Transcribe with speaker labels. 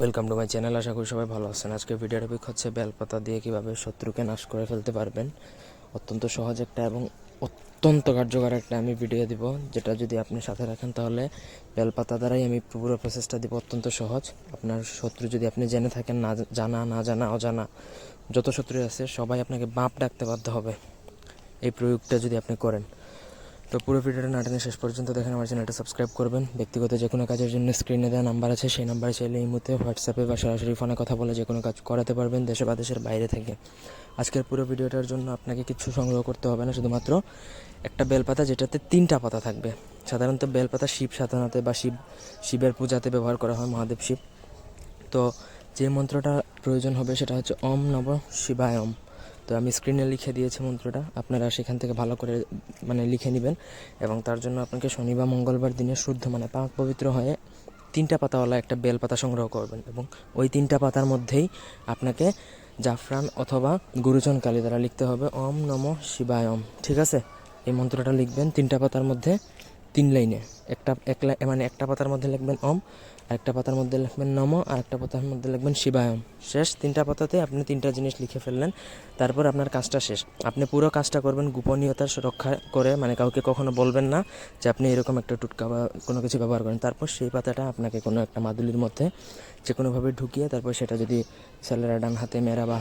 Speaker 1: Welcome to my channel আশা করি সবাই ভালো আছেন। আজকে ভিডিও টপিক হচ্ছে বেলপাতা দিয়ে কীভাবে শত্রুকে নাশ করে ফেলতে পারবেন। অত্যন্ত সহজ একটা এবং অত্যন্ত কার্যকর একটা আমি ভিডিও দিব, যেটা যদি আপনি সাথে রাখেন তাহলে বেলপাতা দ্বারাই আমি পুরো প্রসেসটা দিব অত্যন্ত সহজ। আপনার শত্রু যদি আপনি জেনে থাকেন, না জানা না জানা, অজানা, যত শত্রু আছে, সবাই আপনাকে বাপ ডাকতে বাধ্য হবে। এই প্রয়োগটা যদি আপনি করেন। তো পুরো ভিডিওটা না টেনে শেষ পর্যন্ত দেখেন, আমার চ্যানেলটা সাবস্ক্রাইব করবেন। ব্যক্তিগত যে কোনো কাজের জন্য স্ক্রিনে দেওয়া নাম্বার আছে, সেই নাম্বারে চাইলে এই মুহূর্তে হোয়াটসঅ্যাপে বা সরাসরি ফোনে কথা বলে যে কোনো কাজ করাতে পারবেন দেশে বা দেশের বাইরে থেকে। আজকের পুরো ভিডিওটার জন্য আপনাকে কিছু সংগ্রহ করতে হবে না, শুধুমাত্র একটা বেলপাতা যেটাতে তিনটা পাতা থাকবে। সাধারণত বেলপাতা শিব সাধনাতে বা শিব, শিবের পূজাতে ব্যবহার করা হয়, মহাদেব শিব। তো যে মন্ত্রটা প্রয়োজন হবে সেটা হচ্ছে ওম নব শিবায় ওম। তো আমি স্ক্রিনে লিখে দিয়েছি মন্ত্রটা। আপনারা সেখান থেকে ভালো করে মানে লিখে নেবেন। এবং তার জন্য আপনাকে শনি বা মঙ্গলবার দিনে শুদ্ধ মানে পাক পবিত্র হয়ে তিনটা পাতাওয়ালা একটা বেল পাতা সংগ্রহ করবেন। এবং ওই তিনটা পাতার মধ্যেই আপনাকে জাফরান অথবা গুরুজন কালী দ্বারা লিখতে হবে। ওম নম শিবায়ম ঠিক আছে? এই মন্ত্রটা লিখবেন তিনটা পাতার মধ্যে। তিন লাইনে। একটা, এক মানে একটা পাতার মধ্যে লিখবেন ওম আরেকটা পাতার মধ্যে লিখবেন নম, আর একটা পাতার মধ্যে লিখবেন শিবায়ম। শেষ, তিনটা পাতাতে আপনি তিনটা জিনিস লিখে ফেললেন, তারপর আপনার কাজটা শেষ। আপনি পুরো কাজটা করবেন গোপনীয়তা রক্ষা করে মানে কাউকে কখনো বলবেন না যে আপনি এরকম একটা টুটকা বা কোনো কিছু ব্যবহার করেন। তারপর সেই পাতাটা আপনাকে কোনো একটা মাদুলির মধ্যে যে কোনোভাবে ঢুকিয়ে, তারপর সেটা যদি ছেলেরা ডান হাতে, মেয়েরা বা